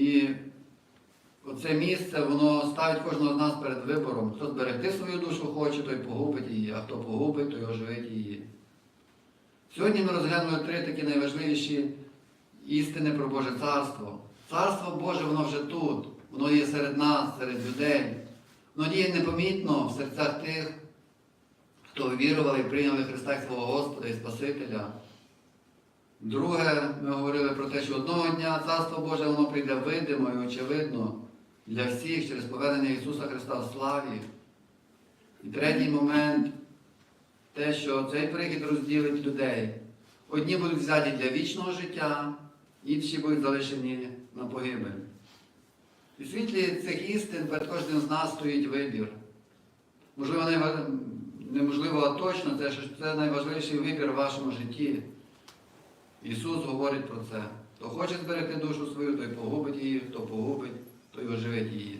І оце місце, воно ставить кожного з нас перед вибором. Хто зберегти свою душу хоче, той погубить її, а хто погубить, той оживить її. Сьогодні ми розглянули три такі найважливіші істини про Боже Царство. Царство Боже, воно вже тут, воно є серед нас, серед людей. Воно діє непомітно в серцях тих, хто вірували і прийняли Христа свого Господа і Спасителя. Друге, ми говорили про те, що одного дня Царство Боже воно прийде видимо і очевидно для всіх через повернення Ісуса Христа в славі. І третій момент те, що цей прихід розділить людей. Одні будуть взяті для вічного життя, інші будуть залишені на погибель. В світлі цих істин перед кожним з нас стоїть вибір. Можливо, неможливо, а точно, це, це найважливіший вибір в вашому житті. Ісус говорить про це. Хто хоче зберегти душу свою, той погубить її, хто погубить, той оживить її.